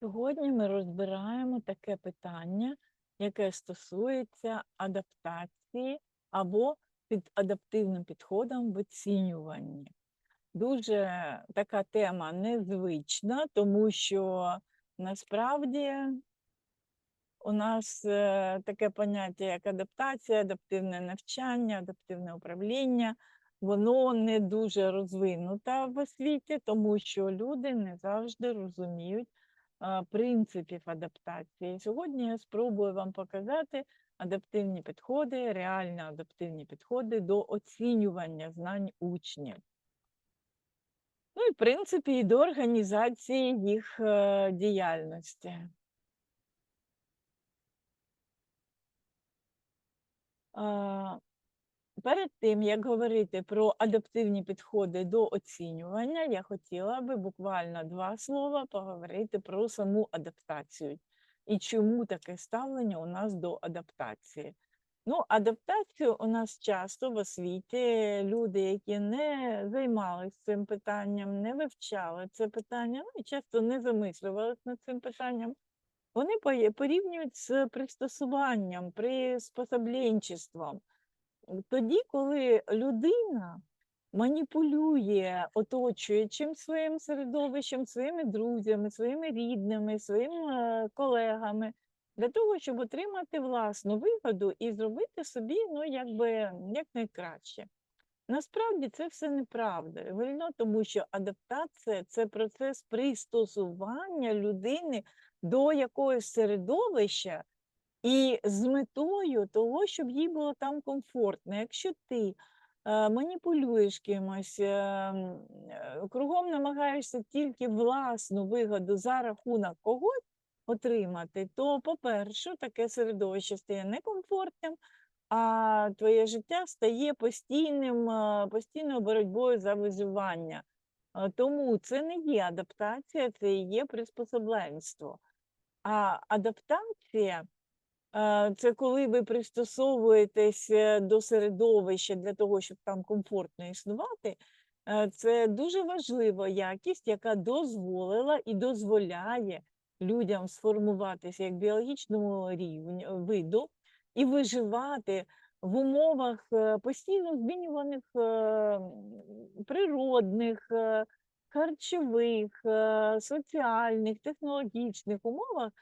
Сьогодні ми розбираємо таке питання, яке стосується адаптації або під адаптивним підходом в оцінюванні. Дуже така тема незвична, тому що насправді у нас е, таке поняття, як адаптація, адаптивне навчання, адаптивне управління, воно не дуже розвинуте в освіті, тому що люди не завжди розуміють принципів адаптації. Сьогодні я спробую вам показати адаптивні підходи, реально адаптивні підходи до оцінювання знань учнів. Ну і в принципі і до організації їх е, діяльності. Перед тим, як говорити про адаптивні підходи до оцінювання, я хотіла би буквально два слова поговорити про саму адаптацію і чому таке ставлення у нас до адаптації. Ну, адаптацію у нас часто в освіті люди, які не займалися цим питанням, не вивчали це питання, ну і часто не замислювалися над цим питанням. Вони порівнюють з пристосуванням, приспособленчеством. Тоді, коли людина маніпулює оточуючим своїм середовищем, своїми друзями, своїми рідними, своїми е, колегами, для того, щоб отримати власну вигоду і зробити собі ну, якби, якнайкраще. Насправді це все неправда, Вільно, тому що адаптація це процес пристосування людини до якогось середовища, і з метою того, щоб їй було там комфортно. Якщо ти е, маніпулюєш кимось, е, кругом намагаєшся тільки власну вигоду за рахунок когось отримати, то, по-перше, таке середовище стає некомфортним, а твоє життя стає постійним, е, постійною боротьбою за виживання. Е, Тому це не є адаптація, це є приспособленство. А адаптація Це коли ви пристосовуєтесь е, до середовища для того, щоб там комфортно існувати. Е, Це дуже важлива якість, яка дозволила і дозволяє людям сформуватися як біологічному рівню виду і виживати в умовах е, постійно змінюваних е, природних, е, харчових, е, соціальних, технологічних умовах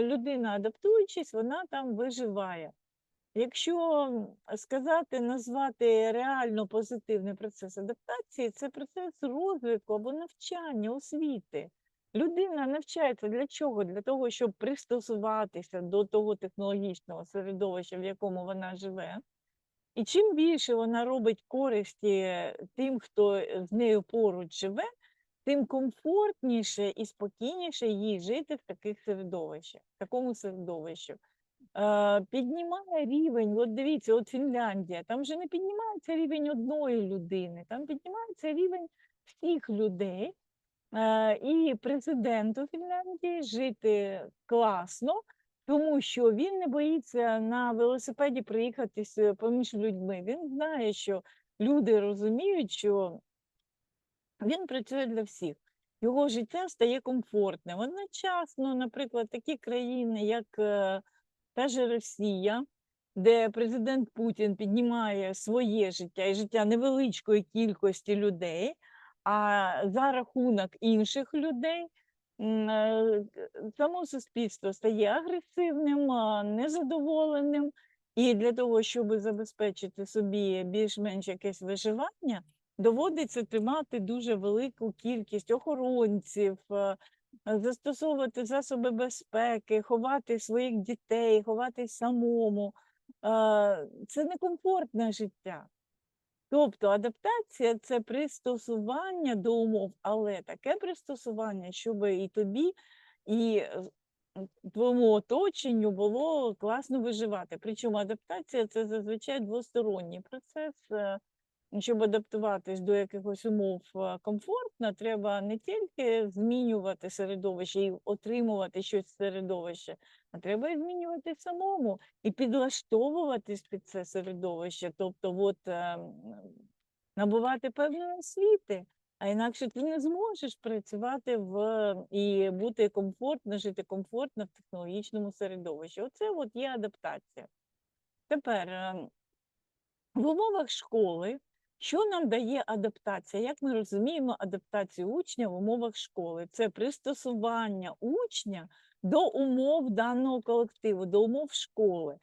людина, адаптуючись, вона там виживає. Якщо сказати, назвати реально позитивний процес адаптації, це процес розвитку або навчання, освіти. Людина навчається для чого? Для того, щоб пристосуватися до того технологічного середовища, в якому вона живе. І чим більше вона робить користі тим, хто з нею поруч живе, тим комфортніше і спокійніше їй жити в таких середовищах, в такому середовищі. Піднімає рівень, от дивіться, от Фінляндія, там вже не піднімається рівень одної людини, там піднімається рівень всіх людей. І президенту Фінляндії жити класно, тому що він не боїться на велосипеді проїхатись поміж людьми. Він знає, що люди розуміють, що він працює для всіх. Його життя стає комфортним. Одночасно, наприклад, такі країни, як е, та же Росія, де президент Путін піднімає своє життя і життя невеличкої кількості людей, а за рахунок інших людей е, само суспільство стає агресивним, незадоволеним. І для того, щоб забезпечити собі більш-менш якесь виживання, доводиться тримати дуже велику кількість охоронців, е, застосовувати засоби безпеки, ховати своїх дітей, ховатись самому. Е, Це некомфортне життя. Тобто адаптація це пристосування до умов, але таке пристосування, щоб і тобі, і е, твоєму оточенню було класно виживати. Причому адаптація це зазвичай двосторонній процес. Е, щоб адаптуватись до якихось умов е, комфортно, треба не тільки змінювати середовище і отримувати щось з середовища, а треба і змінювати самому і підлаштовуватись під це середовище, тобто от, е, набувати певної освіти, А інакше ти не зможеш працювати в і бути комфортно, жити комфортно в технологічному середовищі. Оце от є адаптація. Тепер ем, в умовах школи, що нам дає адаптація? Як ми розуміємо адаптацію учня в умовах школи? Це пристосування учня до умов даного колективу, до умов школи.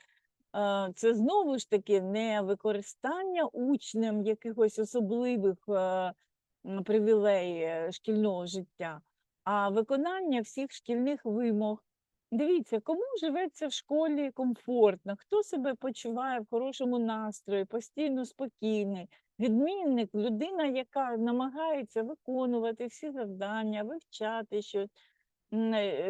Е, Це знову ж таки не використання учнем якихось особливих е, м, привілей е, шкільного життя, а виконання всіх шкільних вимог. Дивіться, кому живеться в школі комфортно, хто себе почуває в хорошому настрої, постійно спокійний. Відмінник, людина, яка намагається виконувати всі завдання, вивчати щось, м, е,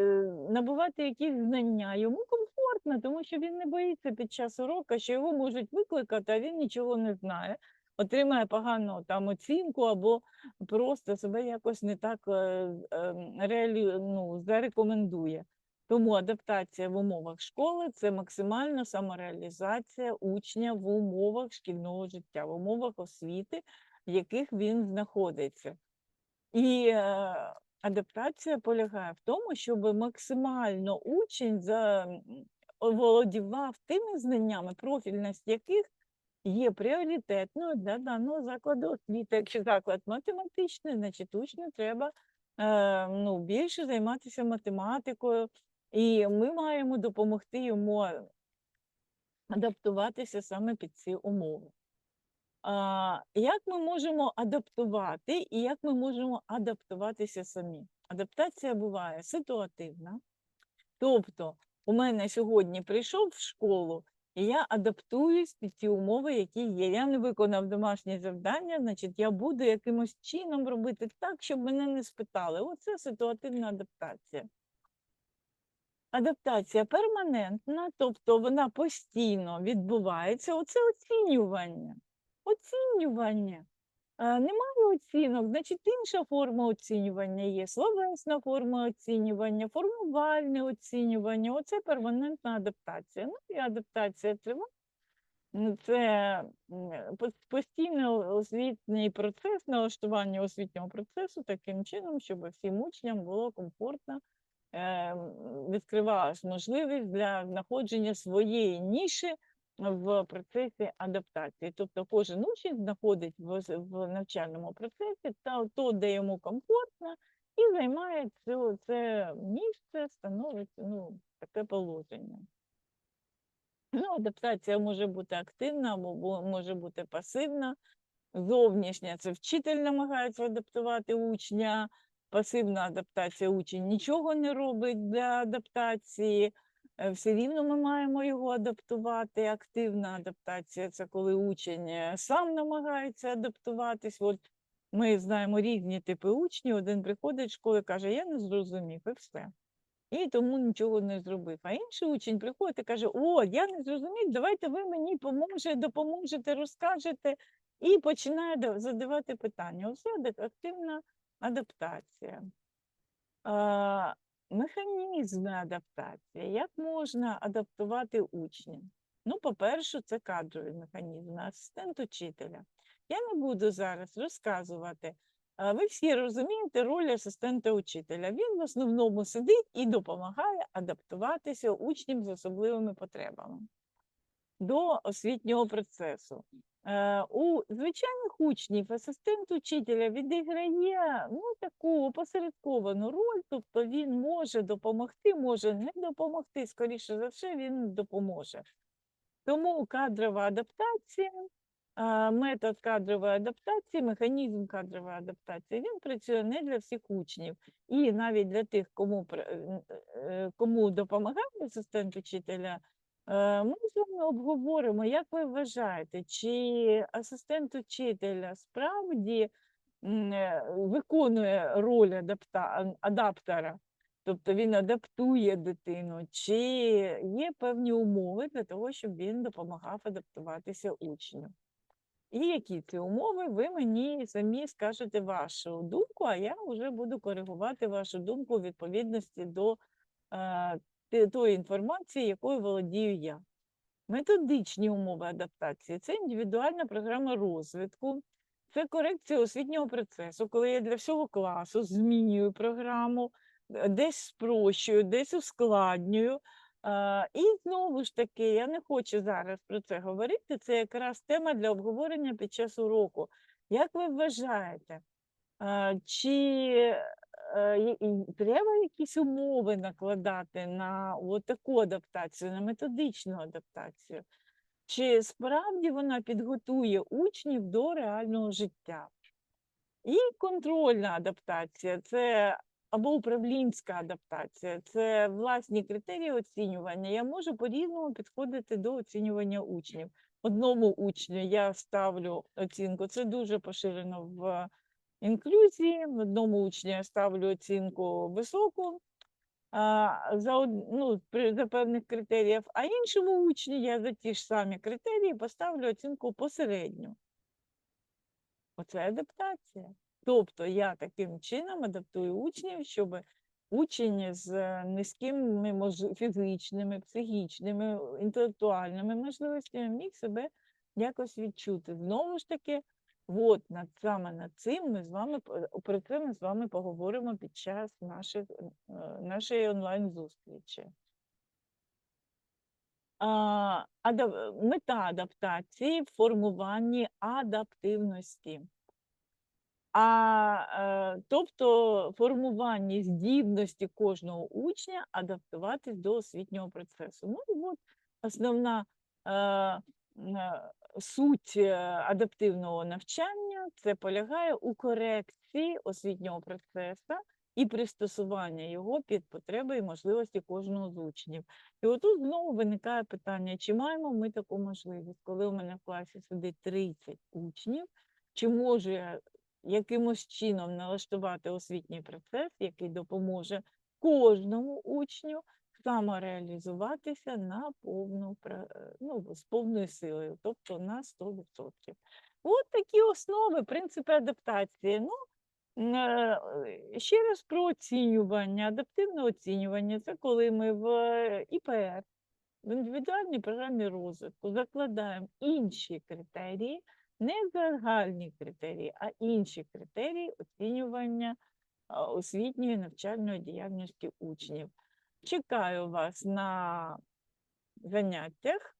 набувати якісь знання. Йому комфортно, тому що він не боїться під час уроку, що його можуть викликати, а він нічого не знає, отримає погану там оцінку або просто себе якось не так е, реалі... ну, зарекомендує. Тому адаптація в умовах школи це максимальна самореалізація учня в умовах шкільного життя, в умовах освіти, в яких він знаходиться. І е, адаптація полягає в тому, щоб максимально учень за, м, оволодівав тими знаннями, профільність яких є пріоритетною для даного закладу освіти. Якщо заклад математичний, значить учню треба е, ну, більше займатися математикою, і ми маємо допомогти йому адаптуватися саме під ці умови. А, як ми можемо адаптувати і як ми можемо адаптуватися самі? Адаптація буває ситуативна. Тобто, у мене сьогодні прийшов в школу, і я адаптуюсь під ті умови, які є. Я не виконав домашнє завдання, значить, я буду якимось чином робити так, щоб мене не спитали. Оце ситуативна адаптація. Адаптація перманентна, тобто вона постійно відбувається. Оце оцінювання. Оцінювання. Е, Немає оцінок, значить інша форма оцінювання є, словесна форма оцінювання, формувальне оцінювання. Оце перманентна адаптація. Ну і адаптація триває. Це м, постійний освітній процес, налаштування освітнього процесу таким чином, щоб всім учням було комфортно е, м, відкривалась можливість для знаходження своєї ніші в процесі адаптації. Тобто кожен учень знаходить в, навчальному процесі та то, де йому комфортно, і займає це, це місце, становить ну, таке положення. Ну, адаптація може бути активна або може бути пасивна. Зовнішня це вчитель намагається адаптувати учня, пасивна адаптація учень нічого не робить для адаптації. Е, Все рівно ми маємо його адаптувати. Активна адаптація це коли учень е, сам намагається адаптуватись. От ми знаємо різні типи учнів. Один приходить в школу і каже, я не зрозумів, і все. І тому нічого не зробив. А інший учень приходить і каже: О, я не зрозумів, давайте ви мені поможете, допоможете, розкажете, і починає задавати питання. Оце активна адаптація. Механізми адаптації. Як можна адаптувати учня? Ну, по-перше, це кадрові механізми, асистент учителя. Я не буду зараз розказувати. Ви всі розумієте роль асистента учителя. Він в основному сидить і допомагає адаптуватися учням з особливими потребами до освітнього процесу. Е, У звичайних учнів асистент учителя відіграє ну, таку опосередковану роль, тобто він може допомогти, може не допомогти, скоріше за все, він допоможе. Тому кадрова адаптація, метод кадрової адаптації, механізм кадрової адаптації, він працює не для всіх учнів. І навіть для тих, кому, е, е, кому допомагає асистент учителя, е, ми з вами обговоримо, як ви вважаєте, чи асистент учителя справді е, виконує роль адапта- адаптера, тобто він адаптує дитину, чи є певні умови для того, щоб він допомагав адаптуватися учню. І які ці умови, ви мені самі скажете вашу думку, а я вже буду коригувати вашу думку у відповідності до е, тої інформації, якою володію я. Методичні умови адаптації це індивідуальна програма розвитку, Це корекція освітнього процесу, коли я для всього класу змінюю програму, е, десь спрощую, десь ускладнюю. І знову ж таки, я не хочу зараз про це говорити. Це якраз тема для обговорення під час уроку. Як ви вважаєте, чи е, і- і треба якісь умови накладати на таку адаптацію, на методичну адаптацію? Чи справді вона підготує учнів до реального життя? І контрольна адаптація це або управлінська адаптація, це власні критерії оцінювання. Я можу по-різному підходити до оцінювання учнів. Одному учню я ставлю оцінку, це дуже поширено в інклюзії. В Одному учню я ставлю оцінку високу, за, ну, за певних критеріїв, а іншому учню я за ті ж самі критерії поставлю оцінку посередню. Оце адаптація. Тобто я таким чином адаптую учнів, щоб учень з е, низькими фізичними, психічними, інтелектуальними можливостями міг себе якось відчути. Знову ж таки, от над саме над цим ми з вами про це ми з вами поговоримо під час наших, е, нашої онлайн-зустрічі. А, ада- мета адаптації в формуванні адаптивності. А, е, тобто формування здібності кожного учня адаптуватись до освітнього процесу. Ну і от основна е, е, суть е, адаптивного навчання це полягає у корекції освітнього процесу і пристосування його під потреби і можливості кожного з учнів. І отут знову виникає питання, чи маємо ми таку можливість, коли у мене в класі сидить 30 учнів, чи можу я якимось чином налаштувати освітній процес, який допоможе кожному учню самореалізуватися на повну, е, ну, з повною силою, тобто на 100%. От такі основи, принципи адаптації. Ну, е, ще раз про оцінювання. Адаптивне оцінювання це коли ми в е, ІПР, в індивідуальній програмі розвитку закладаємо інші критерії, не загальні критерії, а інші критерії оцінювання освітньої навчальної діяльності учнів. Чекаю вас на заняттях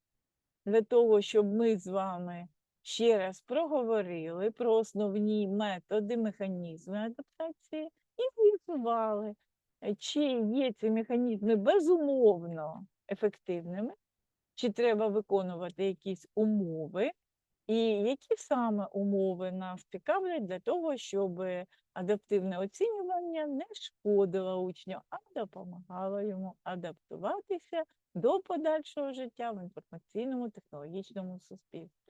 для того, щоб ми з вами ще раз проговорили про основні методи, механізми адаптації і з'ясували, чи є ці механізми безумовно ефективними, чи треба виконувати якісь умови, і які саме умови нас цікавлять для того, щоб адаптивне оцінювання не шкодило учню, а допомагало йому адаптуватися до подальшого життя в інформаційному технологічному суспільстві.